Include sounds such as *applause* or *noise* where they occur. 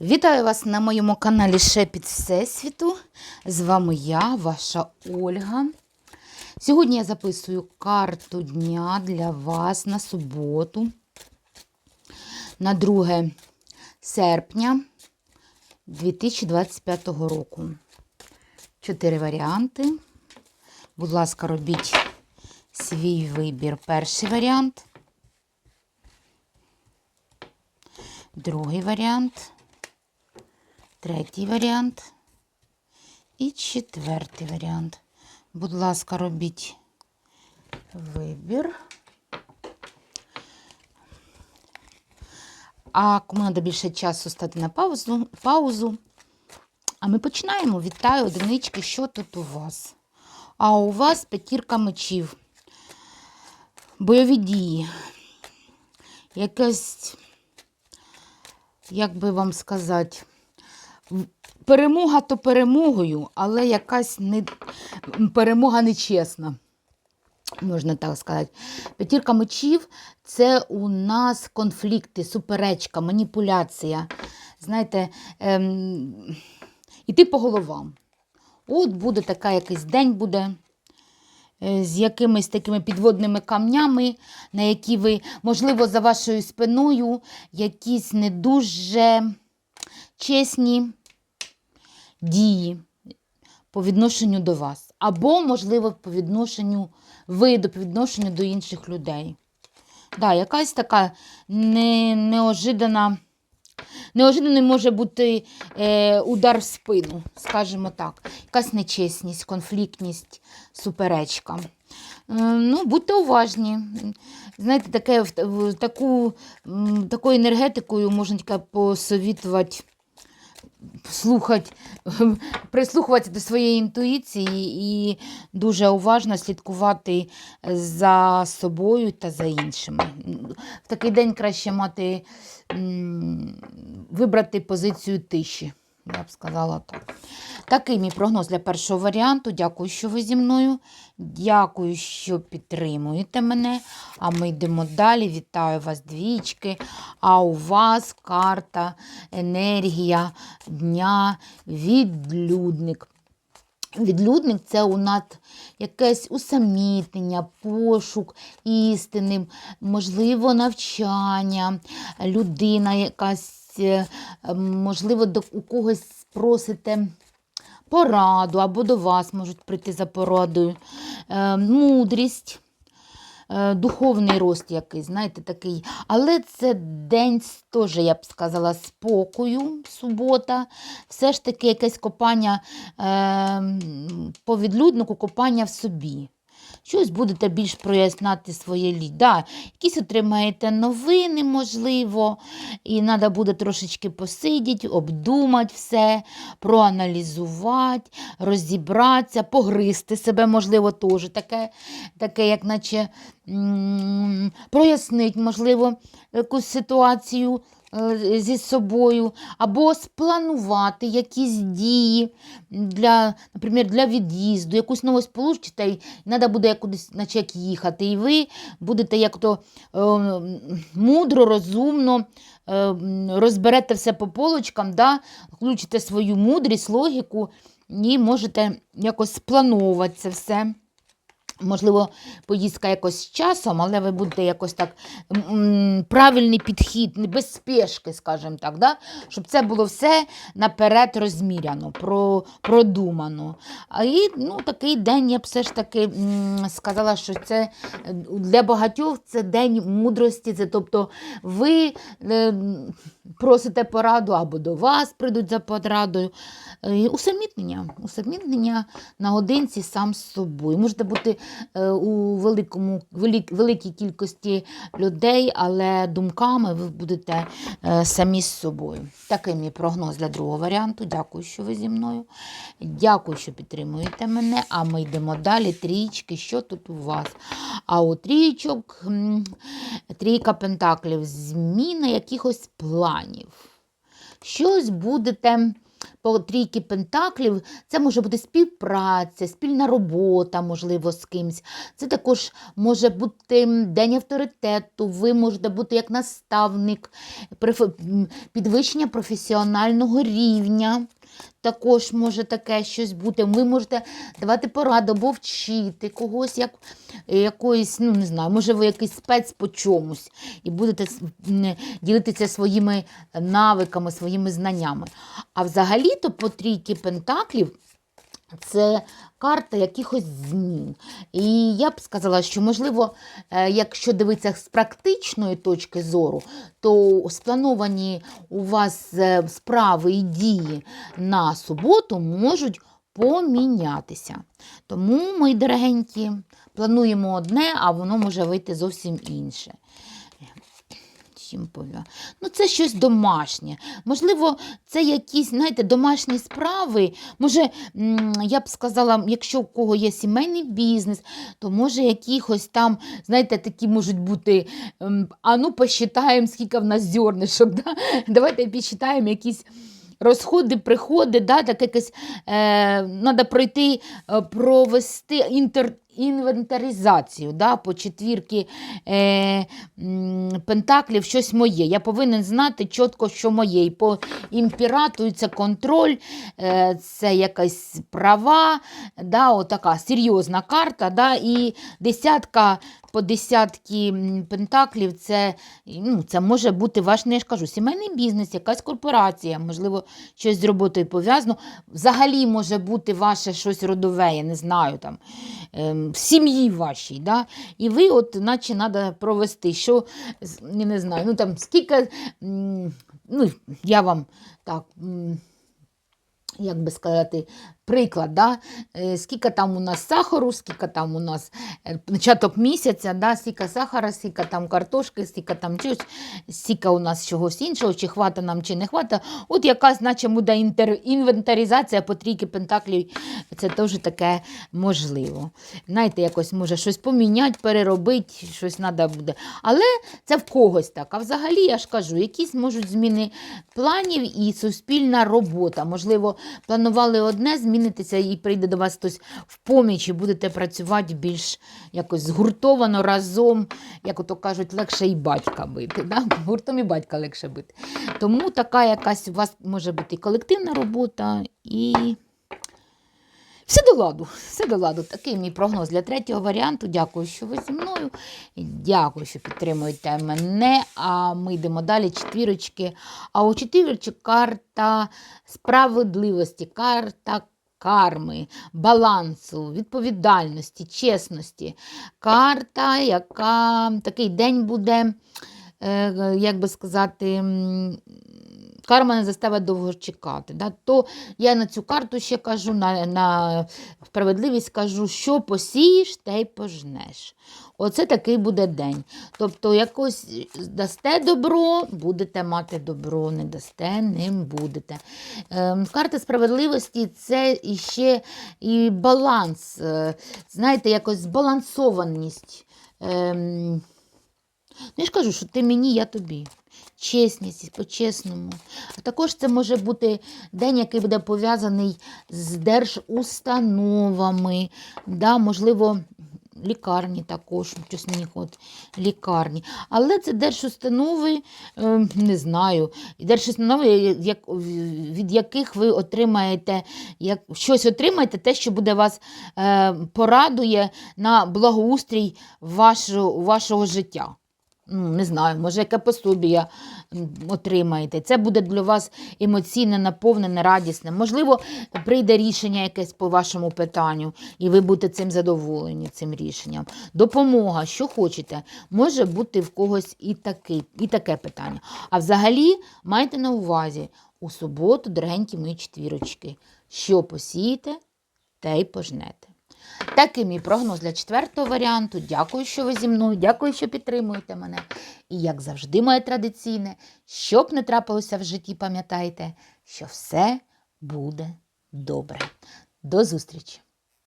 Вітаю вас на моєму каналі Шепіт Всесвіту. З вами я, ваша Ольга. Сьогодні я записую карту дня для вас на суботу, на 2 серпня 2025 року. Чотири варіанти. Будь ласка, робіть свій вибір. Перший варіант. Другий варіант. Третій варіант. І четвертий варіант. Будь ласка, робіть вибір. А кому треба більше часу стати на паузу, паузу. А ми починаємо. Вітаю, одинички, що тут у вас? А у вас п'ятірка мечів. Бойові дії. Якась, як би вам сказати, перемога то перемогою, але якась не, перемога нечесна. Можна так сказати. П'ятірка мечів це у нас конфлікти, суперечка, маніпуляція. Знаєте, ем, іти по головам. От буде така якийсь день буде е, з якимись такими підводними камнями, на які ви, можливо, за вашою спиною якісь не дуже чесні дії по відношенню до вас. Або, можливо, по відношенню ви до по відношенню до інших людей. Да, якась така не, неожидана, неожиданий може бути е, удар в спину, скажімо так. Якась нечесність, конфліктність, суперечка. Ну, будьте уважні. Знаєте, таке, в, таку, такою енергетикою можна посовітувати слухати, *laughs* прислухуватися до своєї інтуїції і дуже уважно слідкувати за собою та за іншими. В такий день краще мати вибрати позицію тиші. Я б сказала так. Такий мій прогноз для першого варіанту. Дякую, що ви зі мною. Дякую, що підтримуєте мене. А ми йдемо далі. Вітаю вас, двічки. А у вас карта, енергія дня, відлюдник. Відлюдник це у нас якесь усамітнення, пошук істини, можливо, навчання, людина якась, е, можливо, до у когось просите пораду, або до вас можуть прийти за порадою. Е, Мудрість. е, Духовний рост якийсь, знаєте, такий. Але це день теж, я б сказала, спокою, субота. Все ж таки якесь копання е, по відлюднику, копання в собі. Щось будете більш проясняти своє лі. Да, якісь отримаєте новини, можливо, і треба буде трошечки посидіти, обдумати все, проаналізувати, розібратися, погризти себе, можливо, теж таке, таке як наче прояснити, можливо, якусь ситуацію зі собою, або спланувати якісь дії для, наприклад, для від'їзду, якусь новость получите, і треба буде кудись наче як їхати. І ви будете як то е, мудро, розумно е, розберете все по полочкам, да? включите свою мудрість, логіку і можете якось сплановувати це все. Можливо, поїздка якось з часом, але ви будете якось так правильний підхід, без спешки, скажімо так, да? щоб це було все наперед розміряно, про, продумано. А і ну, такий день я б все ж таки сказала, що це е, для багатьох це день мудрості. Це, тобто ви е, просите пораду або до вас прийдуть за порадою. Е, Усамітнення, усамітнення наодинці сам з собою. Можете бути у великому, велик, великій кількості людей, але думками ви будете е, самі з собою. Такий мій прогноз для другого варіанту. Дякую, що ви зі мною. Дякую, що підтримуєте мене. А ми йдемо далі. Трічки, що тут у вас? А у трійчок, трійка пентаклів, зміна якихось планів. Щось будете по трійки пентаклів це може бути співпраця, спільна робота, можливо, з кимсь. Це також може бути день авторитету, ви можете бути як наставник, підвищення професіонального рівня. Також може таке щось бути. Ви можете давати пораду або вчити когось, як якоїсь, ну не знаю, може ви якийсь спец по чомусь і будете ділитися своїми навиками, своїми знаннями. А взагалі-то по трійки пентаклів це карта якихось змін. І я б сказала, що, можливо, е, якщо дивитися з практичної точки зору, то сплановані у вас е, справи і дії на суботу можуть помінятися. Тому, мої дорогенькі, плануємо одне, а воно може вийти зовсім інше. Чим пов'я- Ну, це щось домашнє. Можливо, це якісь, знаєте, домашні справи. Може, я б сказала, якщо у кого є сімейний бізнес, то може якихось там, знаєте, такі можуть бути. ем, А ну, посчитаємо, скільки в нас зернишок. Да? Давайте підсчитаємо якісь. Розходи, приходи, да, так якось е, треба пройти, е, провести інтер, інвентаризацію да, по четвірки е, пентаклів, щось моє. Я повинен знати чітко, що моє. І по імператору це контроль, е, це якась права, да, отака серйозна карта. Да, і десятка по десятки пентаклів це, ну, це може бути ваш, не я ж кажу, сімейний бізнес, якась корпорація, можливо, щось з роботою пов'язано. Взагалі може бути ваше щось родове, я не знаю, там, в сім'ї вашій. Да? І ви, от, наче, треба провести, що, я не знаю, ну там скільки, ну, я вам так. як би сказати, приклад, да? е, скільки там у нас сахару, скільки там у нас е, початок місяця, да? скільки сахара, скільки там картошки, скільки там чогось, скільки у нас чогось іншого, чи хвата нам, чи не хвата. От якась, наче буде інвентаризація по трійки пентаклів, це теж таке можливо. Знаєте, якось може щось поміняти, переробити, щось треба буде. Але це в когось так. А взагалі, я ж кажу, якісь можуть зміни планів і суспільна робота. Можливо, планували одне, змінитися і прийде до вас хтось в поміч, і будете працювати більш якось згуртовано разом, як ото кажуть, легше і батька бити. Да? *laughs* Гуртом і батька легше бити. Тому така якась у вас може бути і колективна робота, і все до ладу. Все до ладу. Такий мій прогноз для третього варіанту. Дякую, що ви зі мною. Дякую, що підтримуєте мене. А ми йдемо далі. Четвірочки. А у четвірочки карта справедливості, карта карми, балансу, відповідальності, чесності. Карта, яка такий день буде, е, як би сказати, карма не заставить довго чекати. Да? То я на цю карту ще кажу, на, на справедливість кажу, що посієш, те й пожнеш. Оце такий буде день. Тобто, якось дасте добро, будете мати добро, не дасте, ним будете. Ем, карта справедливості це іще і баланс. е, Знаєте, якось збалансованість. Ем, ну, я ж кажу, що ти мені, я тобі. Чесність, по-чесному. А також це може бути день, який буде пов'язаний з держустановами, да, можливо, лікарні також, щось от лікарні. Але це держустанови, е, не знаю, держустанови, від яких ви отримаєте, як, щось отримаєте, те, що буде вас е, порадує на благоустрій вашого, вашого життя. Ну, не знаю, може, яке пособія отримаєте. Це буде для вас емоційне, наповнене, радісне. Можливо, прийде рішення якесь по вашому питанню, і ви будете цим задоволені, цим рішенням. Допомога, що хочете, може бути в когось і, такий, і таке питання. А взагалі, майте на увазі, у суботу, дорогенькі мої четвірочки, що посієте, те й пожнете. Такий мій прогноз для четвертого варіанту. Дякую, що ви зі мною, дякую, що підтримуєте мене. І, як завжди, моє традиційне, що б не трапилося в житті, пам'ятайте, що все буде добре. До зустрічі!